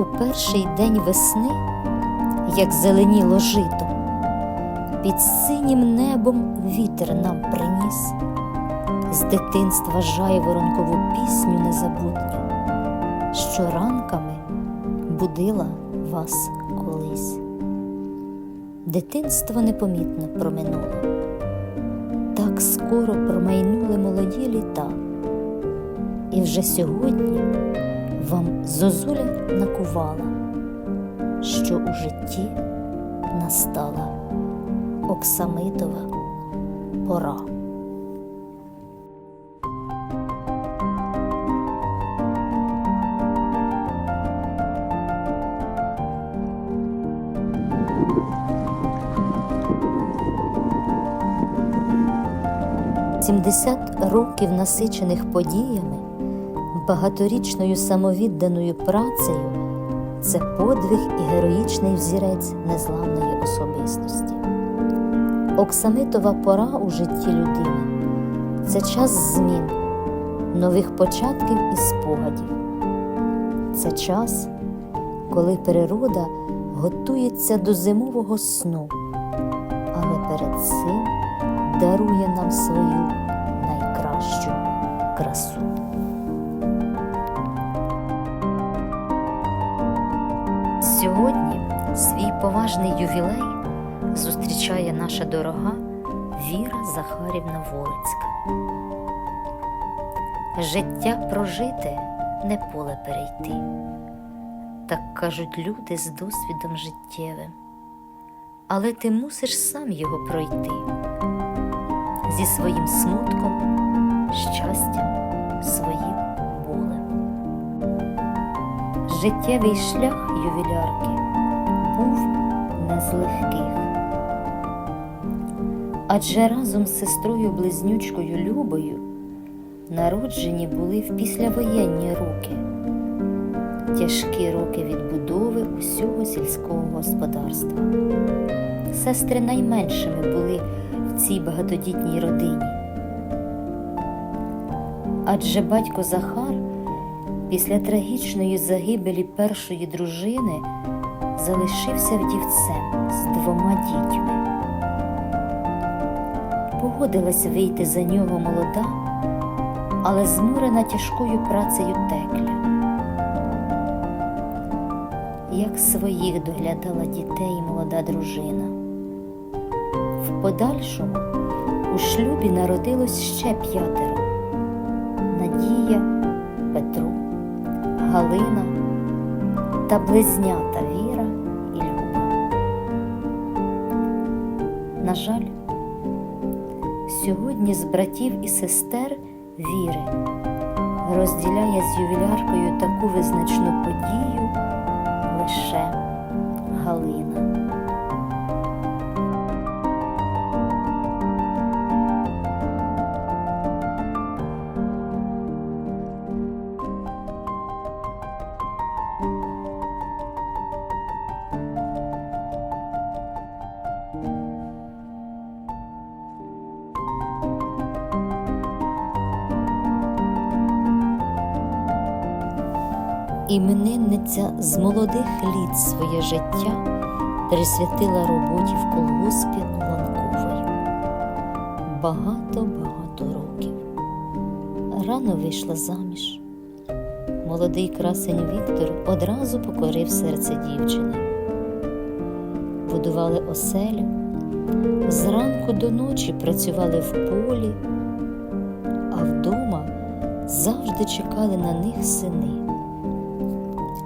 у перший день весни, як зеленіло жито, під синім небом вітер нам приніс. З дитинства жайворонкову пісню незабутню, що ранками будила вас колись. Дитинство непомітно проминуло, так скоро промайнули молоді літа, і вже сьогодні вам зозуля накувала, що у житті настала оксамитова пора. Сімдесят років насичених подіями, багаторічною самовідданою працею це подвиг і героїчний взірець незламної особистості. Оксамитова пора у житті людини це час змін, нових початків і спогадів. Це час, коли природа готується до зимового сну, але перед цим дарує нам свою найкращу красу. Сьогодні свій поважний ювілей зустрічає наша дорога Віра Захарівна Волицька. Життя прожите не поле перейти, так кажуть люди з досвідом життєвим. Але ти мусиш сам його пройти зі своїм смутком, щастям, Життєвий шлях ювілярки був не з легких. Адже разом з сестрою близнючкою Любою народжені були в післявоєнні роки, тяжкі роки відбудови усього сільського господарства. Сестри найменшими були в цій багатодітній родині. Адже батько Захар після трагічної загибелі першої дружини залишився вдівцем з двома дітьми. Погодилась вийти за нього молода, але змурена тяжкою працею текля. Як своїх доглядала дітей молода дружина. В подальшому у шлюбі народилось ще п'ятеро Галина та близнята Віра і Люба. На жаль, сьогодні з братів і сестер Віри розділяє з ювіляркою таку визначну подію лише Галина. Іменинниця з молодих літ своє життя присвятила роботі в колгоспі Ланкової. Багато-багато років. Рано вийшла заміж. Молодий красень Віктор одразу покорив серце дівчини. Будували оселю, зранку до ночі працювали в полі, а вдома завжди чекали на них сини.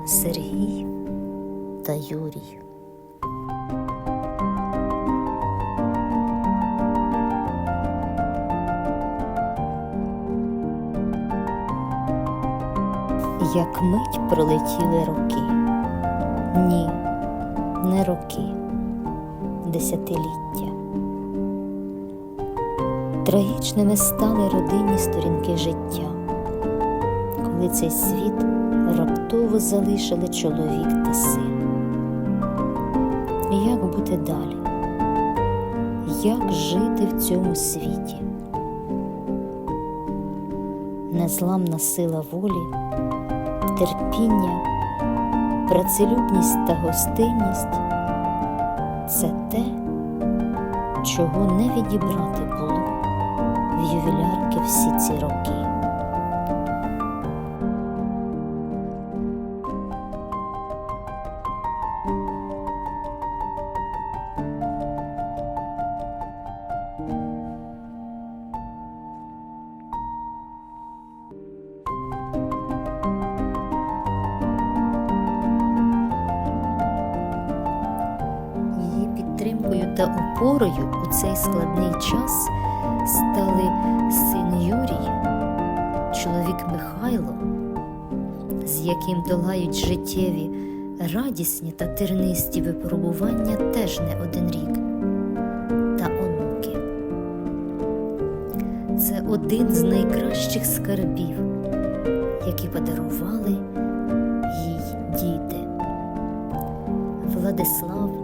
Сергій та Юрій. Як мить пролетіли роки. Ні, не роки, десятиліття. Трагічними стали родинні сторінки життя, коли цей світ раптово залишили чоловік та син. Як бути далі? Як жити в цьому світі? Незламна сила волі, терпіння працелюбність та гостинність це те, чого не відібрати було в ювілярки всі ці роки. Підтримкою та опорою у цей складний час стали син Юрій, чоловік Михайло, з яким долають життєві, радісні та тернисті випробування теж не один рік, та онуки. Це один з найкращих скарбів, які подарували їй діти. Владислав,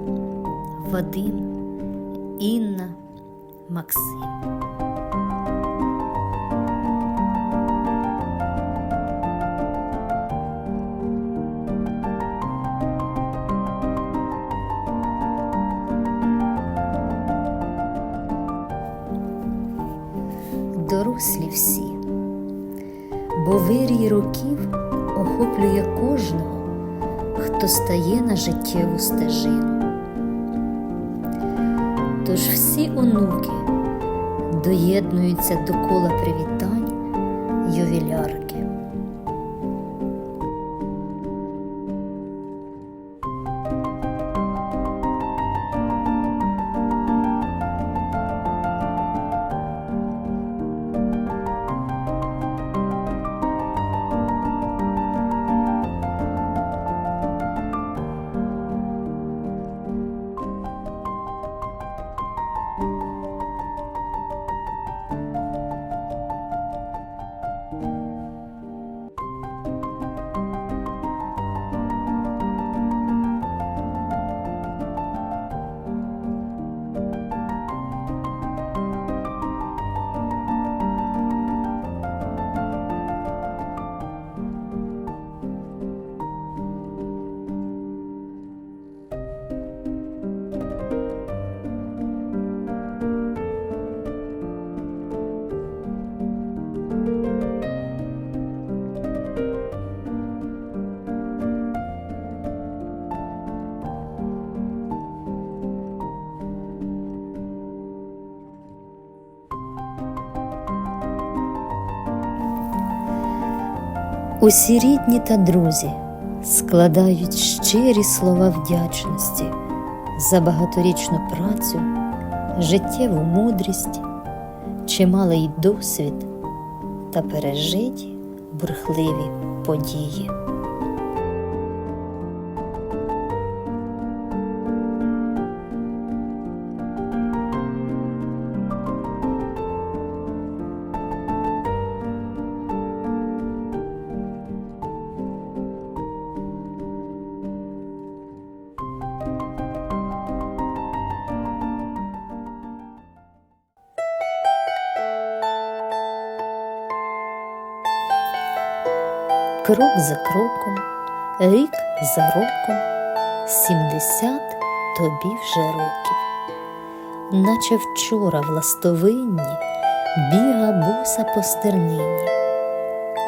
Вадим, Інна, Максим. Дорослі всі, бо вирій років охоплює кожного, хто стає на життєву стежину. Тож всі онуки доєднуються до кола привітань ювілярки. Усі рідні та друзі складають щирі слова вдячності за багаторічну працю, життєву мудрість, чималий досвід та пережиті бурхливі події. Крок за кроком, рік за роком, сімдесят тобі вже років, наче вчора в ластовинні біга буса по стернині,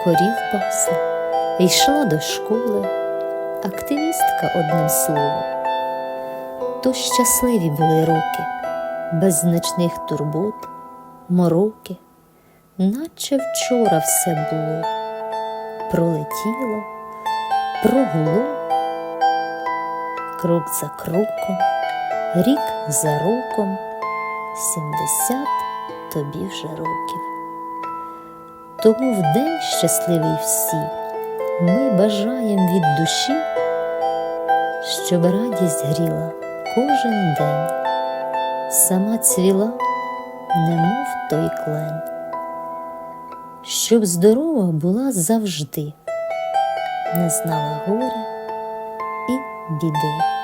корів пасла, йшла до школи, активістка одним словом. То щасливі були роки, без значних турбот, мороки, наче вчора все було пролетіло, прогуло, крок за кроком, рік за роком, сімдесят тобі вже років. Тому в день щасливий всі ми бажаєм від душі, щоб радість гріла кожен день, сама цвіла, немов той клен щоб здорова була завжди, не знала горя і біди.